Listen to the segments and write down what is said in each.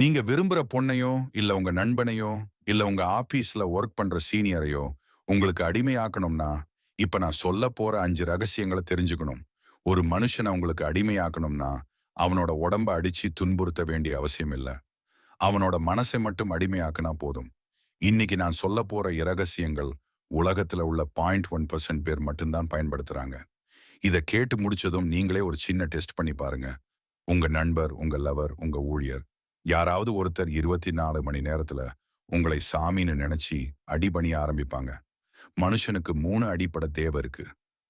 நீங்க விரும்புற பொண்ணையோ இல்ல உங்க நண்பனையோ இல்ல உங்க ஆபீஸ்ல ஒர்க் பண்ற சீனியரையோ உங்களுக்கு அடிமையாக்கணும்னா இப்ப நான் சொல்ல போற அஞ்சு ரகசியங்களை தெரிஞ்சுக்கணும். ஒரு மனுஷனை உங்களுக்கு அடிமையாக்கணும்னா அவனோட உடம்ப அடிச்சு துன்புறுத்த வேண்டிய அவசியம் இல்லை. அவனோட மனசை மட்டும் அடிமையாக்குனா போதும். இன்னைக்கு நான் சொல்ல போற இரகசியங்கள் உலகத்துல உள்ள பாயிண்ட் ஒன் பர்சன்ட் பேர் மட்டும்தான் பயன்படுத்துறாங்க. இதை கேட்டு முடிச்சதும் நீங்களே ஒரு சின்ன டெஸ்ட் பண்ணி பாருங்க. உங்க நண்பர் உங்க லவர் உங்க ஊழியர் யாராவது ஒருத்தர் இருபத்தி நாலு மணி நேரத்துல உங்களை சாமின்னு நினைச்சு அடிபணிய ஆரம்பிப்பாங்க. மனுஷனுக்கு மூணு அடிப்படை தேவை இருக்கு.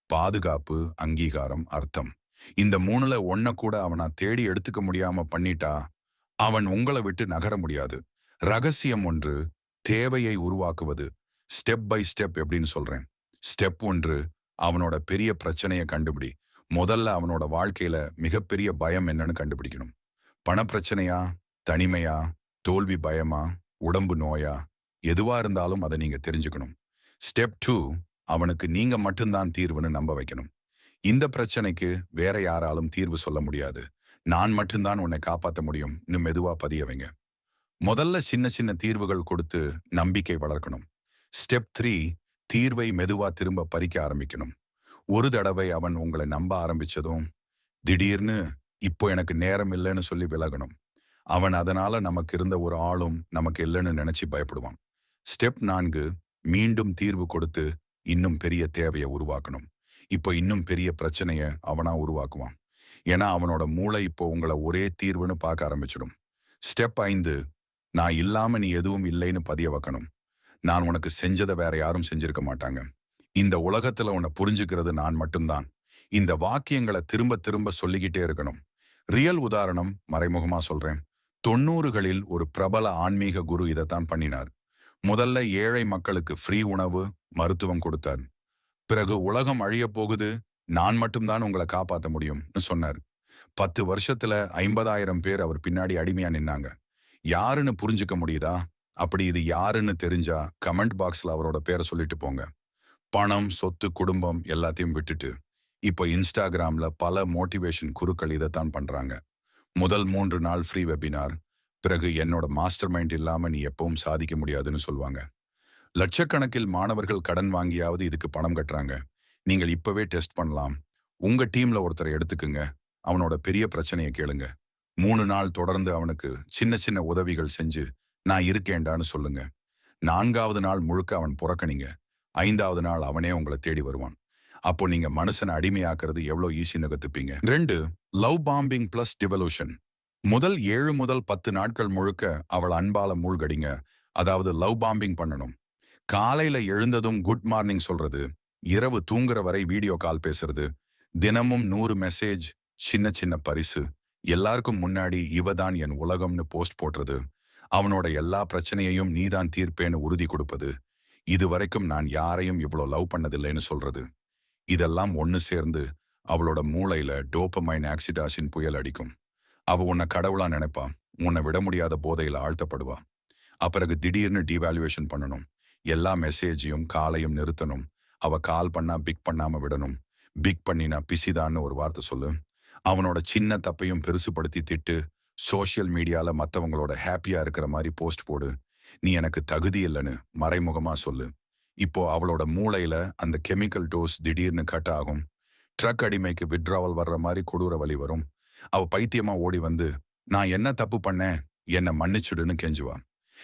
பாதுகாப்பு அங்கீகாரம் அர்த்தம். இந்த மூணுல ஒன்ன கூட அவனா தேடி எடுத்துக்க முடியாம பண்ணிட்டா அவன் உங்களை விட்டு நகர முடியாது. ரகசியம் ஒன்று தேவையை உருவாக்குவது. ஸ்டெப் பை ஸ்டெப் எப்படின்னு சொல்றேன். ஸ்டெப் ஒன்று அவனோட பெரிய பிரச்சனையை கண்டுபிடி. முதல்ல அவனோட வாழ்க்கையில மிகப்பெரிய பயம் என்னன்னு கண்டுபிடிக்கணும். பணப்பிரச்சனையா தனிமையா தோல்வி பயமா உடம்பு நோயா எதுவா இருந்தாலும் அதை நீங்க தெரிஞ்சுக்கணும். ஸ்டெப் டூ அவனுக்கு நீங்க மட்டும்தான் தீர்வுன்னு நம்ப வைக்கணும். இந்த பிரச்சனைக்கு வேற யாராலும் தீர்வு சொல்ல முடியாது. நான் மட்டும்தான் உன்னை காப்பாற்ற முடியும். இன்னும் மெதுவா பதிய வைங்க. முதல்ல சின்ன சின்ன தீர்வுகள் கொடுத்து நம்பிக்கை வளர்க்கணும். ஸ்டெப் த்ரீ தீர்வை மெதுவா திரும்ப பறிக்க ஆரம்பிக்கணும். ஒரு தடவை அவன் உங்களை நம்ப ஆரம்பிச்சதும் திடீர்னு இப்போ எனக்கு நேரம் இல்லைன்னு சொல்லி விலகணும். அவன் அதனால நமக்கு இருந்த ஒரு ஆளும் நமக்கு இல்லைன்னு நினைச்சு பயப்படுவான். ஸ்டெப் நான்கு மீண்டும் தீர்வு கொடுத்து இன்னும் பெரிய தேவையை உருவாக்கணும். இப்போ இன்னும் பெரிய பிரச்சனைய அவனா உருவாக்குவான். ஏன்னா அவனோட மூளை இப்போ உங்களை ஒரே தீர்வுன்னு பார்க்க ஆரம்பிச்சிடும். ஸ்டெப் ஐந்து நான் இல்லாம நீ எதுவும் இல்லைன்னு பதிய வைக்கணும். நான் உனக்கு செஞ்சதை வேற யாரும் செஞ்சிருக்க மாட்டாங்க. இந்த உலகத்துல உன்னை புரிஞ்சுக்கிறது நான் மட்டும்தான். இந்த வாக்கியங்களை திரும்ப திரும்ப சொல்லிக்கிட்டே இருக்கணும். ரியல் உதாரணம் மறைமுகமா சொல்றேன். தொண்ணூறுகளில் ஒரு பிரபல ஆன்மீக குரு இதைத்தான் பண்ணினார். முதல்ல ஏழை மக்களுக்கு ஃப்ரீ உணவு மருத்துவம் கொடுத்தார். பிறகு உலகம் அழிய போகுது நான் மட்டும்தான் உங்களை காப்பாற்ற முடியும்னு சொன்னார். பத்து வருஷத்துல ஐம்பதாயிரம் பேர் அவர் பின்னாடி அடிமையா நின்னாங்க. யாருன்னு புரிஞ்சுக்க முடியுதா? அப்படி இது யாருன்னு தெரிஞ்சா கமெண்ட் பாக்ஸ்ல அவரோட பேரை சொல்லிட்டு போங்க. பணம் சொத்து குடும்பம் எல்லாத்தையும் விட்டுட்டு இப்போ இன்ஸ்டாகிராம்ல பல மோட்டிவேஷன் குருக்கள் இதைத்தான் பண்றாங்க. முதல் மூன்று நாள் ஃப்ரீ வெபினார் பிறகு என்னோட மாஸ்டர் மைண்ட் இல்லாம நீ எப்பவும் சாதிக்க முடியாதுன்னு சொல்லுவாங்க லட்சக்கணக்கில் மாணவர்கள் கடன் வாங்கியாவது இதுக்கு பணம் கட்டுறாங்க. நீங்கள் இப்பவே டெஸ்ட் பண்ணலாம். உங்க டீம்ல ஒருத்தரை எடுத்துக்குங்க. அவனோட பெரிய பிரச்சனையை கேளுங்க. மூணு நாள் தொடர்ந்து அவனுக்கு சின்ன சின்ன உதவிகள் செஞ்சு நான் இருக்கேன்டான்னு சொல்லுங்க. நான்காவது நாள் முழுக்க அவன் புறக்கணிங்க. ஐந்தாவது நாள் அவனே உங்களை தேடி வருவான். அப்போ நீங்க மனுஷனை அடிமையாக்குறது எவ்வளவு ஈஸின்னு கத்துப்பீங்க. ரெண்டு லவ் பாம்பிங் பிளஸ் டிவலூஷன் முதல் ஏழு முதல் பத்து நாட்கள் முழுக்க அவள் அன்பால மூழ்கடிங்க. அதாவது லவ் பாம்பிங் பண்ணணும். காலையில எழுந்ததும் குட் மார்னிங் சொல்றது. இரவு தூங்குற வரை வீடியோ கால் பேசுறது. தினமும் நூறு மெசேஜ் சின்ன சின்ன பரிசு. எல்லாருக்கும் முன்னாடி இவதான் என் உலகம்னு போஸ்ட் போடுறது. அவனோட எல்லா பிரச்சனையையும் நீதான் தீர்ப்பேன்னு உறுதி கொடுப்பது. இதுவரைக்கும் நான் யாரையும் இவ்வளோ லவ் பண்ணதில்லைன்னு சொல்றது. இதெல்லாம் ஒன்று சேர்ந்து அவளோட மூளையில டோப்பமைன் ஆக்சிடாசின் புயல் அடிக்கும். அவ உன்னை கடவுளா நினைப்பா. உன்னை விட முடியாத போதையில ஆழ்த்தப்படுவா. அப்பிறகு திடீர்னு டிவாலுவேஷன் பண்ணணும். எல்லா மெசேஜையும் காலையும் நிறுத்தணும். அவ கால் பண்ணா பிக் பண்ணாம விடணும். பிக் பண்ணினா பிசிதான்னு ஒரு வார்த்தை சொல்லு. அவனோட சின்ன தப்பையும் பெருசுப்படுத்தி திட்டு சோஷியல் மீடியால மற்றவங்களோட ஹாப்பியா இருக்கிற மாதிரி போஸ்ட் போடு. நீ எனக்கு தகுதி இல்லைன்னு மறைமுகமா சொல்லு. இப்போ அவளோட மூளையில அந்த கெமிக்கல் டோஸ் திடீர்னு கட் ஆகும். ட்ரக் அடிமைக்கு விட்ராவல் வர்ற மாதிரி கொடூர வழி வரும். அவ பைத்தியமா ஓடி வந்து நான் என்ன தப்பு பண்ணேன்? என்னை மன்னிச்சுடுன்னு கெஞ்சுவா.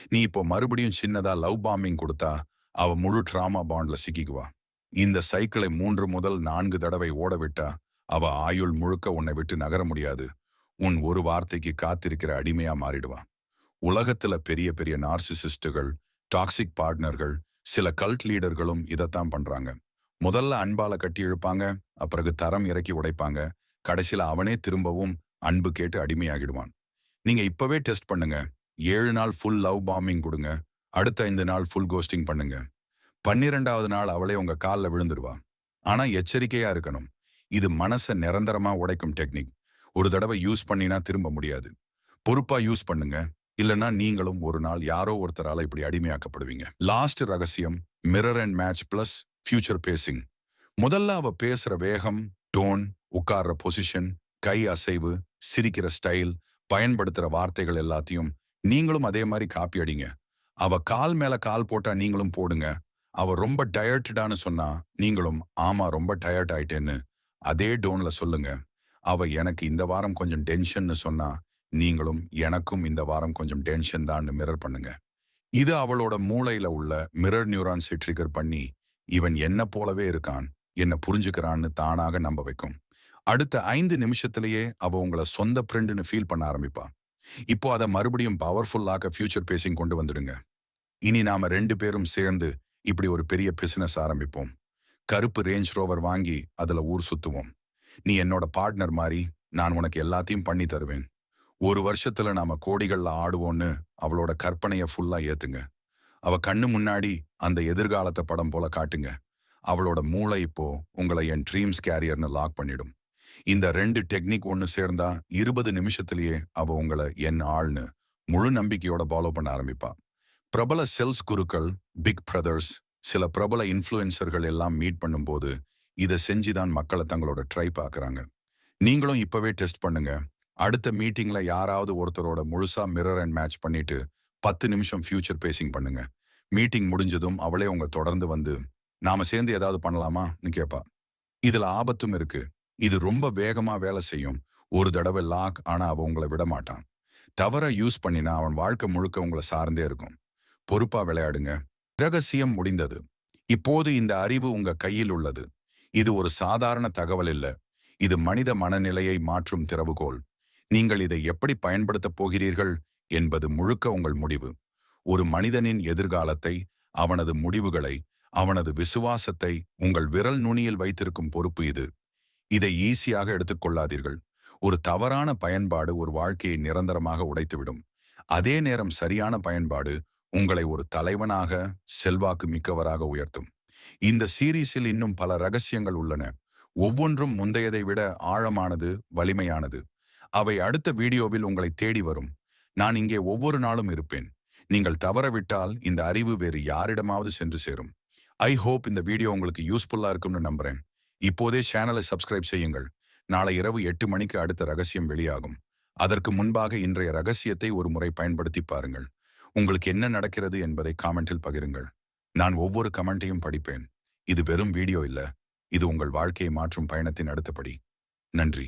நீ இப்போ மறுபடியும் சின்னதா லவ் பாம்பிங் கொடுத்தா அவ முழு ட்ராமா பாண்ட்ல சிக்கிக்குவா. இந்த சைக்கிளை மூன்று முதல் நான்கு தடவை ஓட விட்டா அவ ஆயுள் முழுக்க உன்னை விட்டு நகர முடியாது. உன் ஒரு வார்த்தைக்கு காத்திருக்கிற அடிமையா மாறிடுவா. உலகத்துல பெரிய பெரிய நார்சிசிஸ்டுகள் டாக்ஸிக் பார்ட்னர்கள் சில கல்ட் லீடர்களும் இதைத்தான் பண்றாங்க. முதல்ல அன்பால கட்டி இழுப்பாங்க அப்பிறகு தரம் இறக்கி உடைப்பாங்க. கடைசியில அவனே திரும்பவும் அன்பு கேட்டு அடிமையாகிடுவான். நீங்க இப்பவே டெஸ்ட் பண்ணுங்க. ஏழு நாள் ஃபுல் லவ் பாம்பிங் கொடுங்க. அடுத்த ஐந்து நாள் ஃபுல் கோஸ்டிங் பண்ணுங்க. பன்னிரெண்டாவது நாள் அவளே உங்க காலில் விழுந்துருவா. ஆனா எச்சரிக்கையா இருக்கணும். இது மனசை நிரந்தரமா உடைக்கும் டெக்னிக் ஒரு தடவை யூஸ் பண்ணினா திரும்ப முடியாது. பொறுப்பா யூஸ் பண்ணுங்க. இல்லைன்னா நீங்களும் ஒரு நாள் யாரோ ஒருத்தரால இப்படி அடிமையாக்கப்படுவீங்க. லாஸ்ட் ரகசியம் mirror and match plus future pacing முதல்ல அவ பேசுற வேகம் டோன் உட்கார்ற பொசிஷன் கை அசைவு சிரிக்கிற ஸ்டைல் பயன்படுத்துற வார்த்தைகள் எல்லாத்தையும் நீங்களும் அதே மாதிரி காப்பி அடிங்க. அவ கால் மேல கால் போட்டா நீங்களும் போடுங்க. அவ ரொம்ப டயர்டடான்னு சொன்னா நீங்களும் ஆமா ரொம்ப டயர்ட் ஆயிட்டேன்னு அதே டோன்ல சொல்லுங்க. அவ எனக்கு இந்த வாரம் கொஞ்சம் டென்ஷன்னு சொன்னா நீங்களும் எனக்கும் இந்த வாரம் கொஞ்சம் டென்ஷன் தான் மிரர் பண்ணுங்க. இது அவளோட மூளையில உள்ள மிரர் நியூரான்ஸை ட்ரிகர் பண்ணி இவன் என்ன போலவே இருக்கான் என்ன புரிஞ்சுக்கிறான்னு தானாக நம்ப வைக்கும். அடுத்த ஐந்து நிமிஷத்திலேயே அவ உங்களை சொந்த ஃப்ரெண்டுன்னு ஃபீல் பண்ண ஆரம்பிப்பா. இப்போ அதை மறுபடியும் பவர்ஃபுல்லாக ஃபியூச்சர் பேசிங் கொண்டு வந்துடுங்க. இனி நாம ரெண்டு பேரும் சேர்ந்து இப்படி ஒரு பெரிய பிசினஸ் ஆரம்பிப்போம். கருப்பு ரேஞ்ச் ரோவர் வாங்கி அதுல ஊர் சுத்துவோம். நீ என்னோட பார்ட்னர் மாதிரி நான் உனக்கு எல்லாத்தையும் பண்ணி தருவேன். ஒரு வருஷத்துல நாம கோடிகள்ல ஆடுவோம்னு அவளோட கற்பனைய ஃபுல்லா ஏத்துங்க. அவ கண்ணு முன்னாடி அந்த எதிர்காலத்தை படம் போல காட்டுங்க. அவளோட மூளை இப்போ உங்களை என் ட்ரீம்ஸ் கேரியர்னு லாக் பண்ணிடும். இந்த ரெண்டு டெக்னிக் ஒன்று சேர்ந்தா இருபது நிமிஷத்திலேயே அவ உங்களை என் ஆள்னு முழு நம்பிக்கையோட ஃபாலோ பண்ண ஆரம்பிப்பா. பிரபல செல்ஸ் குருக்கள் பிக் பிரதர்ஸ் சில பிரபல இன்ஃப்ளூயன்சர்கள் எல்லாம் மீட் பண்ணும்போது இதை செஞ்சுதான் மக்களை தங்களோட ட்ரை பார்க்குறாங்க நீங்களும் இப்பவே டெஸ்ட் பண்ணுங்க. அடுத்த மீட்டிங்ல யாராவது ஒருத்தரோட முழுசா மிரர் அண்ட் மேட்ச் பண்ணிட்டு பத்து நிமிஷம் ஃபியூச்சர் பேசிங் பண்ணுங்க. மீட்டிங் முடிஞ்சதும் அவளே உங்க தொடர்ந்து வந்து நாம சேர்ந்து ஏதாவது பண்ணலாமான்னு கேட்பா இதுல ஆபத்தும் இருக்கு. இது ரொம்ப வேகமா வேலை செய்யும். ஒரு தடவை லாக் ஆனா அவன் உங்களை விட மாட்டான். தவற யூஸ் பண்ணினா அவன் வாழ்க்கை முழுக்க உங்களை சார்ந்தே இருக்கும். பொறுப்பா விளையாடுங்க. ரகசியம் முடிந்தது. இப்போது இந்த அறிவு உங்க கையில் உள்ளது. இது ஒரு சாதாரண தகவல் இல்ல. இது மனித மனநிலையை மாற்றும் திறவுகோல். நீங்கள் இதை எப்படி பயன்படுத்தப் போகிறீர்கள் என்பது முழுக்க உங்கள் முடிவு. ஒரு மனிதனின் எதிர்காலத்தை அவனது முடிவுகளை அவனது விசுவாசத்தை உங்கள் விரல் நுனியில் வைத்திருக்கும் பொறுப்பு இது. இதை ஈஸியாக எடுத்துக்கொள்ளாதீர்கள் ஒரு தவறான பயன்பாடு ஒரு வாழ்க்கையை நிரந்தரமாக உடைத்துவிடும். அதே நேரம் சரியான பயன்பாடு உங்களை ஒரு தலைவனாக செல்வாக்கு மிக்கவராக உயர்த்தும். இந்த சீரீஸில் இன்னும் பல ரகசியங்கள் உள்ளன. ஒவ்வொன்றும் முந்தையதை விட ஆழமானது வலிமையானது. அவை அடுத்த வீடியோவில் உங்களை தேடி வரும். நான் இங்கே ஒவ்வொரு நாளும் இருப்பேன். நீங்கள் தவறவிட்டால் இந்த அறிவு வேறு யாரிடமாவது சென்று சேரும். ஐ ஹோப் இந்த வீடியோ உங்களுக்கு யூஸ்ஃபுல்லா இருக்கும்னு நம்புறேன். இப்போதே சேனலை சப்ஸ்கிரைப் செய்யுங்கள். நாளை இரவு எட்டு மணிக்கு அடுத்த ரகசியம் வெளியாகும். அதற்கு முன்பாக இன்றைய ரகசியத்தை ஒரு முறை பயன்படுத்தி பாருங்கள். உங்களுக்கு என்ன நடக்கிறது என்பதை காமெண்டில் பகிருங்கள். நான் ஒவ்வொரு கமெண்ட்டையும் படிப்பேன். இது வெறும் வீடியோ இல்ல. இது உங்கள் வாழ்க்கையை மாற்றும் பயணத்தின் அடுத்தபடி. நன்றி.